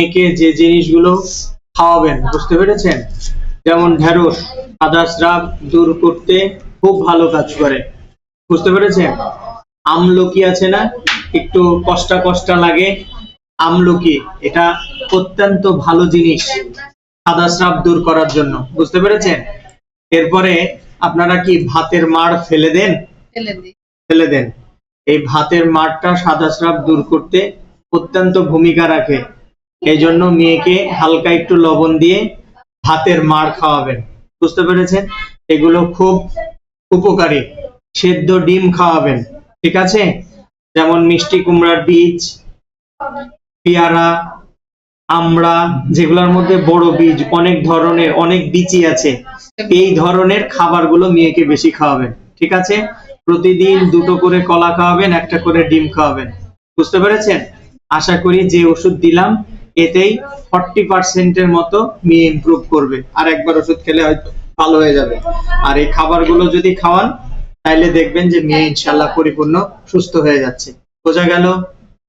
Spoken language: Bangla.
মেয়েকে যে জিনিসগুলো খাওয়াবেন বুঝতে পেরেছেন? যেমন ঢেঁড়স সাদা স্রাব দূর করতে খুব ভালো কাজ করে। বুঝতে পেরেছেন? আমলকি আছে না? একটু কষ্টা কষ্টা লাগে। আমলকি এটা অত্যন্ত ভালো জিনিস সাদা স্রাব দূর করার জন্য। বুঝতে পেরেছেন? এরপরে আপনারা কি ভাতের মাড় ফেলে দেন? ফেলে ফেলে দেন। এই ভাতের মাঠটা সাদা স্রাব দূর করতে অত্যন্ত ভূমিকা রাখে। এই জন্য মেয়েকে হালকা একটু লবণ দিয়ে ভাতের মাড় খাওয়াবেন। বুঝতে পেরেছেন? এগুলো খুব উপকারী। সেদ্ধ ডিম খাওয়াবেন, ঠিক আছে? যেমন মিষ্টি কুমড়ার বীজ, পেয়ারা, আমড়া, যেগুলোর মধ্যে বড় বীজ, অনেক ধরনের, অনেক বিচি আছে। এই ধরনের খাবারগুলো মেয়েকে বেশি খাওয়াবেন, ঠিক আছে? প্রতিদিন দুটো করে কলা খাওয়াবেন, একটা করে ডিম খাওয়াবেন। বুঝতে পেরেছেন? আশা করি যে ওষুধ দিলাম। এতেই ফর্টি পার্সেন্টের মতো মেয়ে ইমপ্রুভ করবে। আর একবার ওষুধ খেলে হয়তো ভালো হয়ে যাবে। আর এই খাবারগুলো যদি খাওয়ান, তাইলে দেখবেন যে মেয়ে ইনশাল্লাহ পরিপূর্ণ, সুস্থ হয়ে যাচ্ছে। বোঝা গেল?